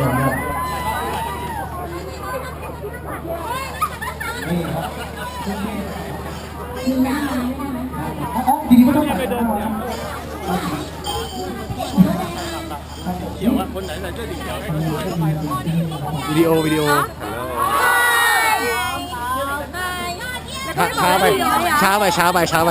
ยนี่ครับมีน้ดีนี้ดีนะวิดีโอวิดีโอช้าไปช้าไปช้าไปช้าไป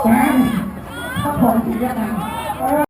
แฟนถ้าของจริงก็ตาม